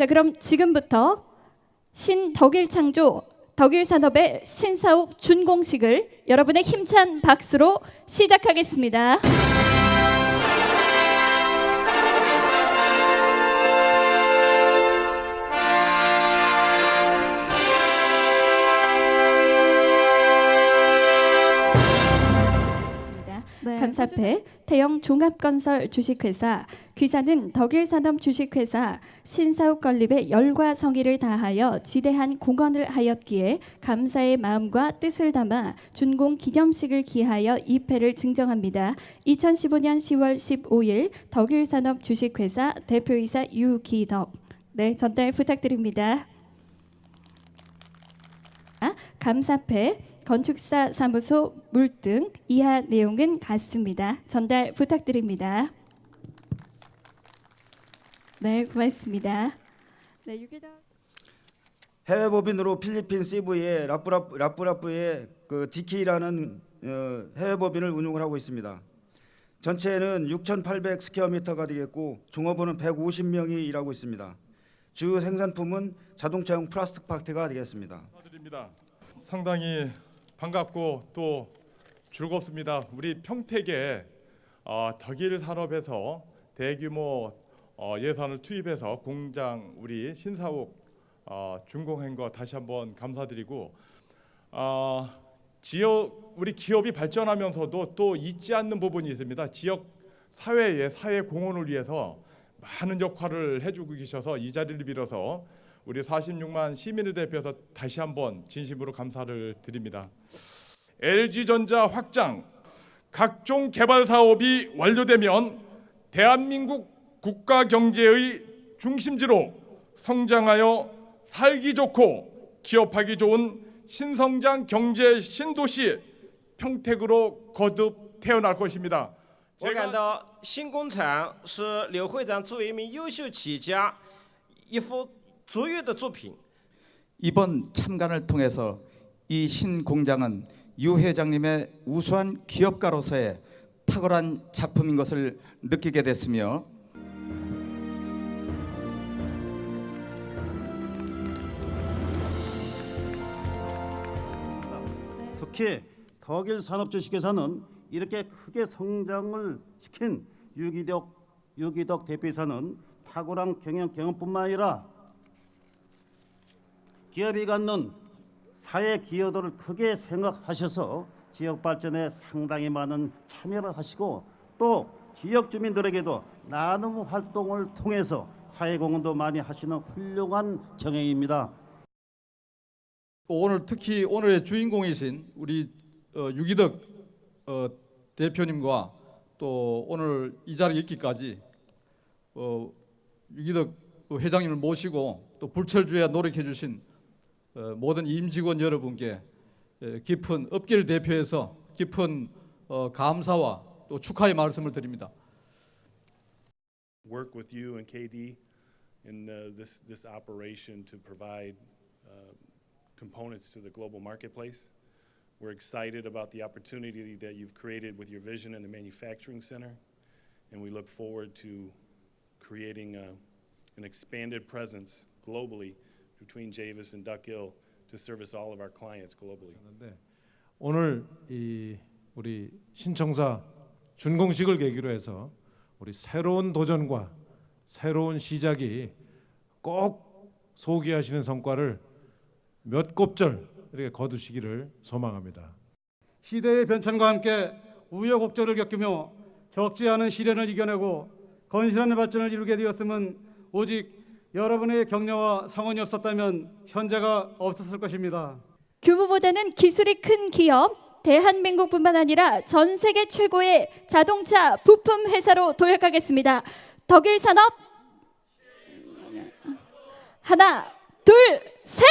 자, 그럼 지금부터 신 덕일 창조 덕일 산업의 신사옥 준공식을 여러분의 힘찬 박수로 시작하겠습니다. 네. 감사패 대형 종합건설 주식회사 귀사는 덕일산업 주식회사 신사옥 건립에 열과 성의를 다하여 지대한 공헌을 하였기에 감사의 마음과 뜻을 담아 준공 기념식을 기하여 이패를 증정합니다. 2015년 10월 15일 덕일산업 주식회사 대표이사 유기덕 네 전달 부탁드립니다. 아, 감사패 건축사 사무소 물등 이하 내용은 같습니다. 전달 부탁드립니다. 네, 고맙습니다. 네, 유기덕 해외 법인으로 필리핀 라프라프, 라프라프의 그 DK라는 어, 해외 법인을 운용을 하고 있습니다. 전체는 6,800 스퀘어미터가 되겠고 종업원은 150명이 일하고 있습니다. 주요 생산품은 자동차용 플라스틱 파트가 되겠습니다. 축하드립니다. 상당히 반갑고 또 즐겁습니다. 우리 평택에 어, 덕일 산업에서 대규모 어, 예산을 투입해서 공장 우리 신사옥 어, 준공한 거 다시 한번 감사드리고 어, 지역 우리 기업이 발전하면서도 또 잊지 않는 부분이 있습니다. 지역 사회의 사회 공헌을 위해서 많은 역할을 해주고 계셔서 이 자리를 빌어서 우리 46만 시민을 대표해서 다시 한번 진심으로 감사를 드립니다. LG전자 확장 각종 개발 사업이 완료되면 대한민국 국가 경제의 중심지로 성장하여 살기 좋고 기업하기 좋은 신성장 경제 신도시 평택으로 거듭 태어날 것입니다. 我感到新工厂是刘会长作为一名优秀企业家一幅 卓越的作品。 이번 참관을 통해서 이 신공장은 유 회장님의 우수한 기업가로서의 탁월한 작품인 것을 느끼게 됐으며 특히 덕일 산업주식회사는 이렇게 크게 성장을 시킨 유기덕 유기덕 대표이사는 탁월한 경영 경험뿐만 아니라 기업이 갖는 사회 기여도를 크게 생각하셔서 지역 발전에 상당히 많은 참여를 하시고 또 지역 주민들에게도 나눔 활동을 통해서 사회 공헌도 많이 하시는 훌륭한 경영입니다. 오늘 특히 오늘의 주인공이신 우리 어, 유기덕 어, 대표님과 또 오늘 이 자리에 있기까지 어, 유기덕 회장님을 모시고 또 불철주야 노력해 주신 어, 모든 임직원 여러분께 에, 깊은 업계를 대표해서 깊은 어, 감사와 또 축하의 말씀을 드립니다. work with you and KD in uh, this, this operation to provide uh, components to the global marketplace. We're excited about the opportunity that you've created with your vision in the manufacturing center, and we look forward to creating uh, an expanded presence globally Between Javis and Duck Hill to service all of our clients globally. 네. 오늘 이 우리 신청사 준공식을 계기로 해서 우리 새로운 도전과 새로운 시작이 꼭 소개하시는 성과를 몇 곱절 이렇게 거두시기를 소망합니다. 시대의 변천과 함께 우여곡절을 겪으며 적지 않은 시련을 이겨내고 건실한 발전을 이루게 되었음은 오직 여러분의 격려와 상원이 없었다면 현재가 없었을 것입니다. 규모보다는 기술이 큰 기업 대한민국뿐만 아니라 전 세계 최고의 자동차 부품 회사로 도약하겠습니다. 덕일 산업 하나, 둘, 셋.